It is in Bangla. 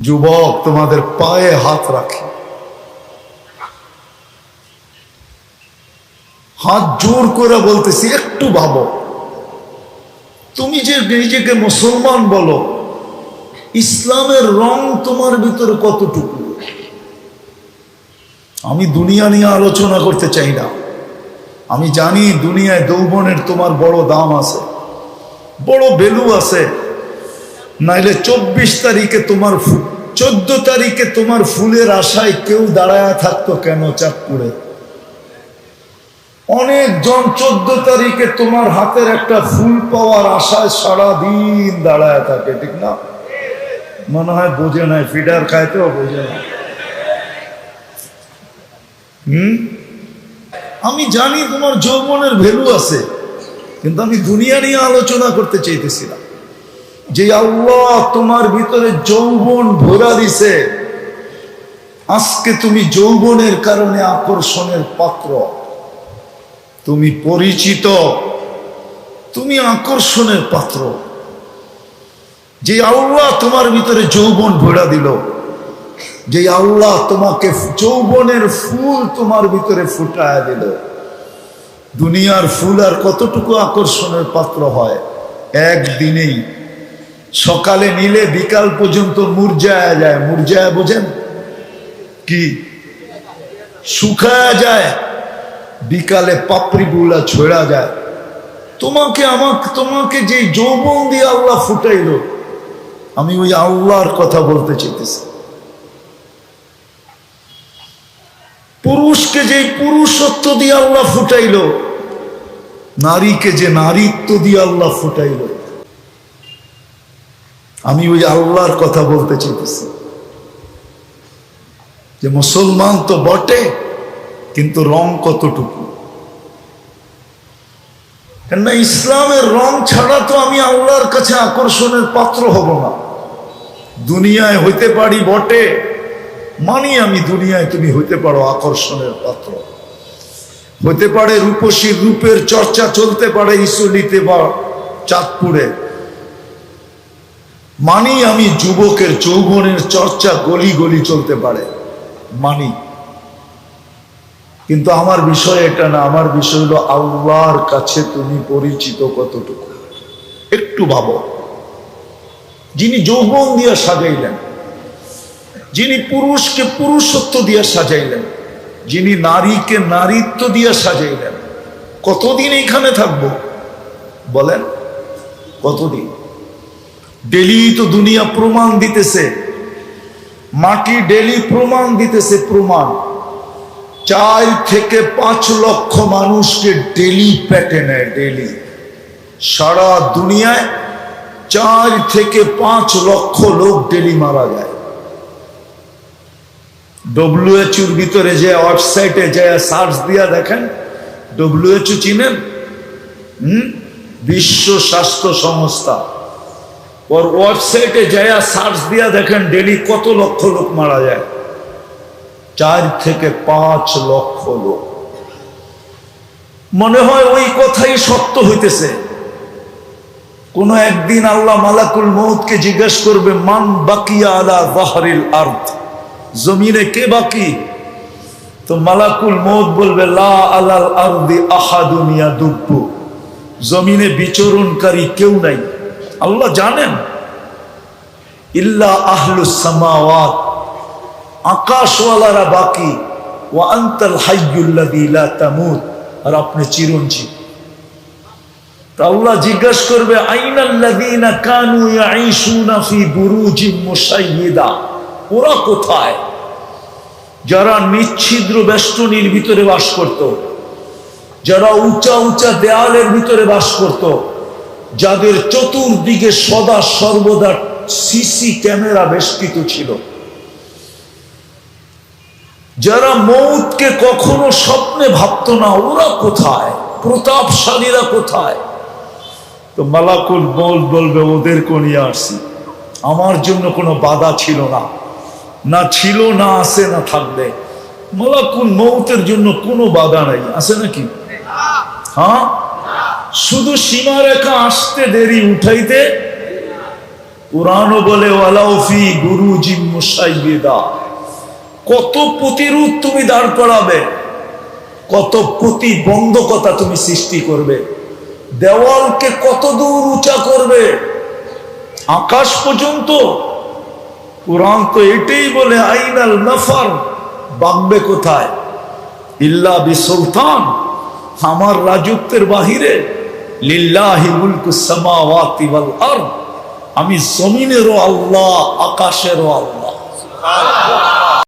যুবক, তোমাদের পায়ে হাত রাখি। হাত জোর করে বলতেছি, একটু ভাবো। তুমি যে নিজেকে মুসলমান বলো, ইসলামের রং তোমার ভিতরে কতটুকু? আমি দুনিয়া নিয়ে আলোচনা করতে চাই না। আমি জানি দুনিয়ায় যৌবনের তোমার বড় দাম আছে, বড় ভ্যালু আছে। নাইলে চব্বিশ তারিখে তোমার চোদ্দ তারিখে তোমার ফুলের আশায় কেউ দাঁড়ায় থাকতো কেন চাঁদপুরে? অনেকজন চোদ্দ তারিখে তোমার হাতের একটা ফুল পাওয়ার আশায় সারা দিন দাঁড়ায় থাকে, ঠিক না? মনে হয় বোঝে নাই, ফিডার খাইতেও বোঝে না হম? আমি জানি তোমার যৌবনের ভ্যালু আছে, কিন্তু আমি দুনিয়া নিয়ে আলোচনা করতে চাইতেছিলাম। যে আল্লাহ তোমার ভিতরে যৌবন ভরা দিছে, আজকে তুমি যৌবনের কারণে আকর্ষণের পাত্র। তুমি পরিচিত, তুমি আকর্ষণের পাত্র। যে আল্লাহ তোমার ভিতরে যৌবন ভরা দিল, যে আল্লাহ তোমাকে যৌবনের ফুল তোমার ভিতরে ফুটায় দিল। দুনিয়ার ফুল আর কতটুকু আকর্ষণের পাত্র হয়? একদিনেই সকালে নিলে বিকাল পর্যন্ত মুরজায়া যায়। মুরজায়া বোঝেন? কি? শুকায়া যায়। বিকালে পাপড়ি গুলা ছড়া যায়। তোমাকে আমাকে তোমাকে যে যৌবন দিয়ে আল্লাহ ফুটাইল, আমি ওই আল্লাহর কথা বলতে চাইতেছি। পুরুষকে যে পুরুষত্ব দিয়ে আল্লাহ ফুটাইল, নারীকে যে নারীত্ব দিয়ে আল্লাহ ফুটাইল আমি ওই আল্লাহর কথা বলতে চাইতেছি। যে মুসলমান তো বটে, কিন্তু রং কতটুকু? কেননা ইসলামের রং ছাড়া তো আমি আল্লাহর কাছে আকর্ষণের পাত্র হব না। দুনিয়ায় হইতে পারি বটে, মানি আমি দুনিয়ায় তুমি হইতে পারো আকর্ষণের পাত্র। হতে পারে রূপসী রূপের চর্চা চলতে পারে ইসলিতে বা চাঁদপুরে। মানি আমি যুবকের যৌবনের চর্চা গলি গলি চলতে পারে। মানি। কিন্তু আমার বিষয় এটা না, আমার বিষয় হলো আল্লাহর কাছে তুমি পরিচিত কতটুকু। একটু ভাবো। যিনি যৌবন দিয়ে সাজাইলেন, যিনি পুরুষকে পুরুষত্ব দিয়ে সাজাইলেন, যিনি নারীকে নারীত্ব দিয়ে সাজাইলেন, কতদিন এখানে থাকব? বলেন, কতদিন? ডেলি তো দুনিয়া প্রমাণ দিতেছে। মাটি ডেলি প্রমাণ দিতেছে প্রমাণ। চার থেকে পাঁচ লক্ষ মানুষকে ডেলি পেটে নেয়, ডেলি। সারা দুনিয়ায় চার থেকে পাঁচ লক্ষ লোক ডেলি মারা যায়। ডব্লিউএচউর ভিতরে যে ওয়েবসাইটে যে সার্চ দিয়া দেখেন ডব্লিউএচও চিনেন? হুম? বিশ্ব স্বাস্থ্য সংস্থা। ওর ওয়েবসাইটে যায় সার্চ দিয়া দেখেন ডেলি কত লক্ষ লোক মারা যায়। চার থেকে পাঁচ লক্ষ লোক। মনে হয় ওই কথাই সত্য হইতেছে। কোন একদিন আল্লাহ মালাকুল মৌতকে জিজ্ঞেস করবে, মান বাকিয়া আলা বাহারিল আর্থ জমিনে কে বাকি? তো মালাকুল মৌত বলবে, লা আলাল আরদি আহাদুনিয়া দুব্বু জমিনে বিচরণকারী কেউ নাই। আল্লাহ জানেন। ইল্লা আহলুস সামাওয়াত, আকাশওয়ালারা বাকি ও আন্তল হাইয়ুল্লাযী লা তামুত, আর আপনি চিরঞ্জীব। তা আল্লাহ জিজ্ঞাসা করবে, আইনাল্লাযীনা কানু ইয়াঈশুনা ফি বুরুজিম মুশাইয়্যিদা ওরা কোথায়? যারা নিচ্ছিদ্র বেষ্টনীর ভিতরে বাস করত, যারা উঁচা উঁচা দেয়ালের ভিতরে বাস করত যাদের চতুর্দিকে সদা সর্বদা সিসি ক্যামেরা বেষ্টিত ছিল। যারা মৌতকে কখনো স্বপ্নে ভাবতো না, ওরা কোথায়? প্রতাপশালীরা কোথায়? তো মালাকুল বল বলবে, ওদের নিয়ে আসছি। আমার জন্য কোনো বাধা ছিল না। না ছিল, না আছে, না থাকবে। মালাকুল মৌতের জন্য কোনো বাধা নাই। আছে নাকি? হ্যাঁ? শুধু সীমারেখা আসতে দেরি উঠাইতে কোরআনও বলে ওয়ালাউফি গুরু জিম কত প্রতিরোধ তুমি দাঁড় করাবে, কত প্রতিবন্ধকতা তুমি সৃষ্টি করবে, দেওয়ালকে কত দূর উঁচা করবে। আকাশ পর্যন্ত কোরআন তো এটাই বলে, আইনাল নফর, বাগবে কোথায়? ইল্লা বি সুলতান আমার রাজত্বের বাহিরে। আমি জমিনেরও আল্লাহ আকাশেরও আল্লাহ।